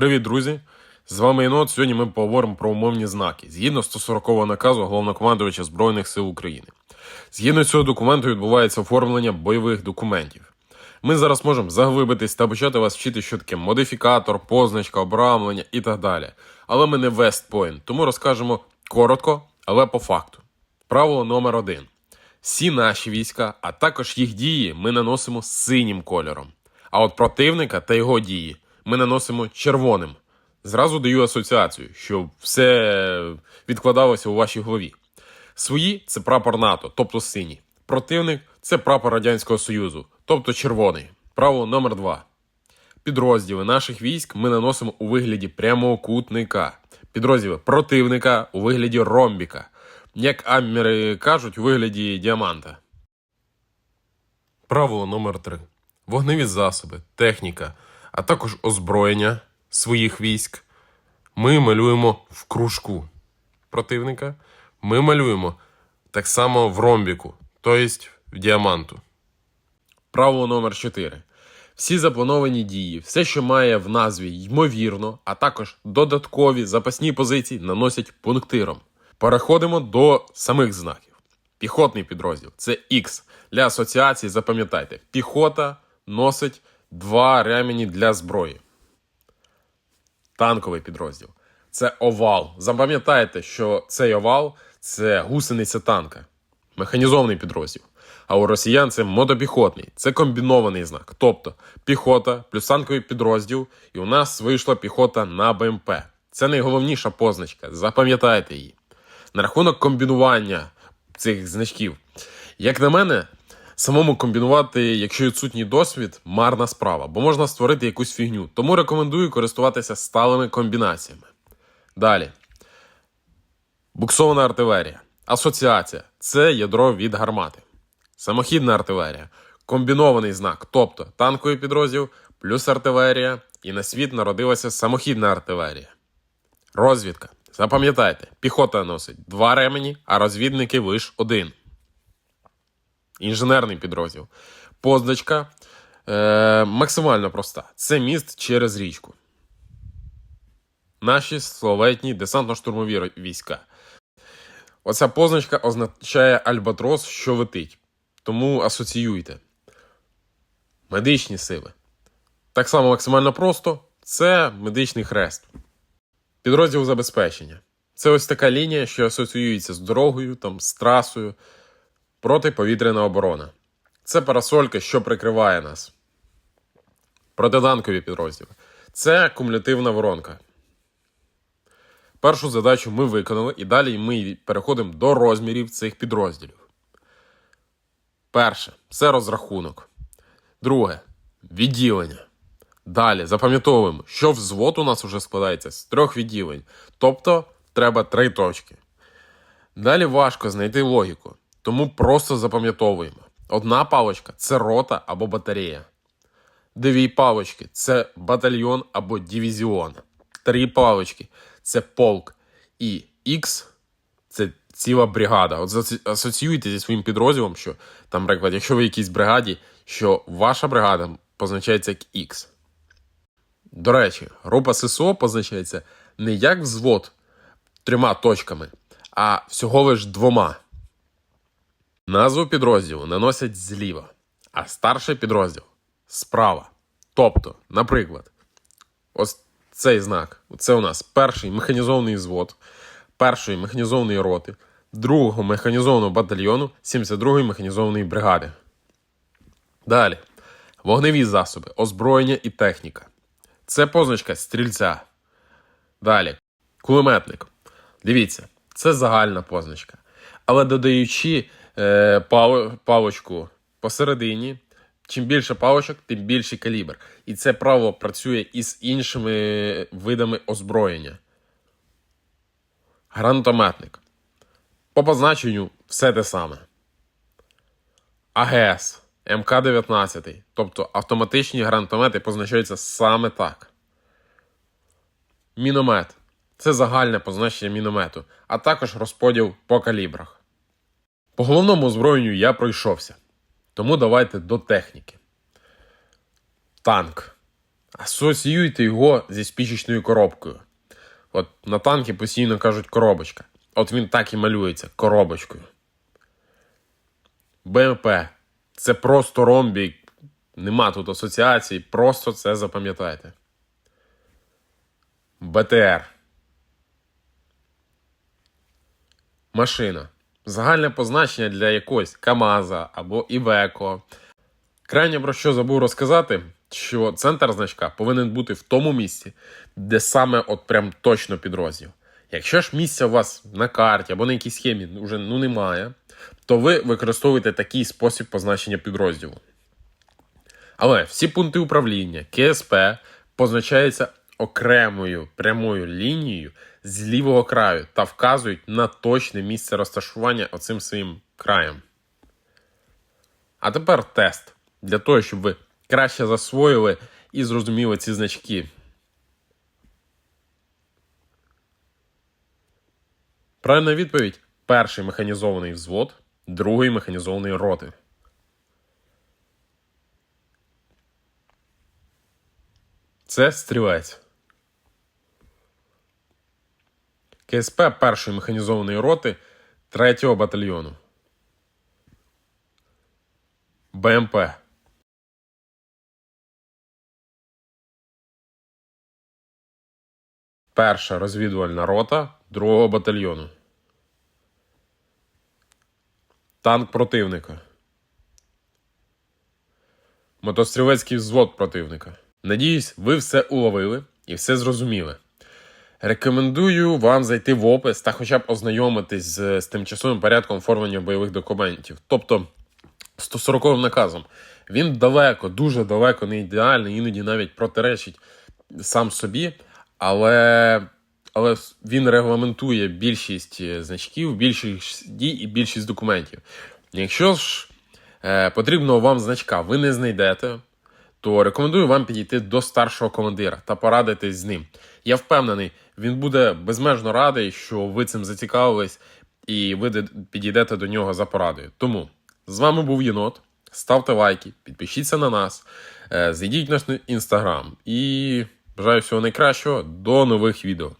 Привіт, друзі! З вами Єнот. Сьогодні ми поговоримо про умовні знаки згідно 140-го наказу головнокомандувача Збройних сил України. Згідно цього документу відбувається оформлення бойових документів. Ми зараз можемо заглибитись та почати вас вчити, що таке модифікатор, позначка, обрамлення і так далі. Але ми не Вестпойнт, тому розкажемо коротко, але по факту. Правило номер один. Всі наші війська, а також їх дії, ми наносимо синім кольором. А от противника та його дії ми наносимо червоним. Зразу даю асоціацію, щоб все відкладалося у вашій голові. Свої це прапор НАТО, тобто синій. Противник це прапор Радянського Союзу, тобто червоний. Правило номер два. Підрозділи наших військ ми наносимо у вигляді прямокутника. Підрозділи противника у вигляді ромбіка. Як аммери кажуть, у вигляді діаманта. Правило номер 3. Вогневі засоби, техніка, а також озброєння своїх військ ми малюємо в кружку противника. Ми малюємо так само в ромбіку, тобто в діаманту. Правило номер 4. Всі заплановані дії, все, що має в назві ймовірно, а також додаткові запасні позиції наносять пунктиром. Переходимо до самих знаків. Піхотний підрозділ це X. Для асоціації запам'ятайте, піхота носить два ремені для зброї. Танковий підрозділ це овал. Запам'ятайте, що цей овал це гусениця танка, механізований підрозділ. А у росіян це мотопіхотний, це комбінований знак. Тобто піхота плюс танковий підрозділ, і у нас вийшла піхота на БМП. Це найголовніша позначка. Запам'ятайте її. На рахунок комбінування цих значків. Як на мене, самому комбінувати, якщо відсутній досвід, марна справа, бо можна створити якусь фігню. Тому рекомендую користуватися сталими комбінаціями. Далі. Буксована артилерія. Асоціація це ядро від гармати. Самохідна артилерія. Комбінований знак, тобто танковий підрозділ плюс артилерія, і на світ народилася самохідна артилерія. Розвідка. Запам'ятайте, піхота носить два ремені, а розвідники лише один. Інженерний підрозділ. Позначка е, максимально проста. Це міст через річку. Наші славетні десантно-штурмові війська. Оця позначка означає альбатрос, що летить. Тому асоціюйте. Медичні сили. Так само максимально просто це медичний хрест. Підрозділ забезпечення. Це ось така лінія, що асоціюється з дорогою, там, з трасою, протиповітряна оборона. Це парасолька, що прикриває нас. Протитанкові підрозділи. Це кумулятивна воронка. Першу задачу ми виконали, і далі ми переходимо до розмірів цих підрозділів. Перше це розрахунок. Друге відділення. Далі запам'ятовуємо, що взвод у нас вже складається з трьох відділень, тобто треба три точки. Далі важко знайти логіку, тому просто запам'ятовуємо. Одна паличка це рота або батарея. Дві палички це батальйон або дивізіон. Три палички це полк. І X це ціла бригада. От асоціюйте зі своїм підрозділом, що там, наприклад, якщо ви в якійсь бригаді, що ваша бригада позначається як X. До речі, група ССО позначається не як взвод трьома точками, а всього лиш двома. Назву підрозділу наносять зліва, а старший підрозділ справа. Тобто, наприклад, ось цей знак. Це у нас перший механізований взвод, першої механізованої роти, другого механізованого батальйону, 72-ї механізованої бригади. Далі. Вогневі засоби, озброєння і техніка. Це позначка стрільця. Далі. Кулеметник. Дивіться, це загальна позначка. Але додаючи е, палочку посередині, чим більше палочок, тим більший калібр. І це право працює і з іншими видами озброєння. Гранатометник. По позначенню все те саме. АГС, МК-19, тобто автоматичні гранатомети позначаються саме так. Міномет це загальне позначення міномету, а також розподіл по калібрах. По головному озброєнню я пройшовся. Тому давайте до техніки. Танк. асоціюйте його зі спічечною коробкою. От на танки постійно кажуть коробочка. От він так і малюється коробочкою. БМП це просто ромбік. Нема тут асоціацій, просто це запам'ятайте. БТР. Машина. Загальне позначення для якогось КАМАЗа або Івеко. Крайнє про що забув розказати, що центр значка повинен бути в тому місці, де саме от прям точно підрозділ. Якщо ж місця у вас на карті або на якійсь схемі вже ну, немає, то ви використовуєте такий спосіб позначення підрозділу. Але всі пункти управління КСП позначаються окремою прямою лінією з лівого краю та вказують на точне місце розташування оцим своїм краєм. А тепер тест для того, щоб ви краще засвоїли і зрозуміли ці значки. Правильна відповідь: перший механізований взвод, другий механізований роти. Це стрілець. КСП першої механізованої роти 3 батальйону. БМП. Перша розвідувальна рота 2 батальйону. Танк противника. Мотострілецький взвод противника. Надіюсь, ви все уловили і все зрозуміли. Рекомендую вам зайти в опис та хоча б ознайомитись з, з тимчасовим порядком оформлення бойових документів, тобто 140 наказом. Він далеко, дуже далеко не ідеальний, іноді навіть протиречить сам собі, але, але він регламентує більшість е, значків, більшість дій і більшість документів. Якщо ж е, потрібного вам значка ви не знайдете, то рекомендую вам підійти до старшого командира та порадитись з ним. Я впевнений, він буде безмежно радий, що ви цим зацікавились, і ви підійдете до нього за порадою. Тому з вами був єнот. Ставте лайки, підпишіться на нас, е, зайдіть наш інстаграм і бажаю всього найкращого. До нових відео.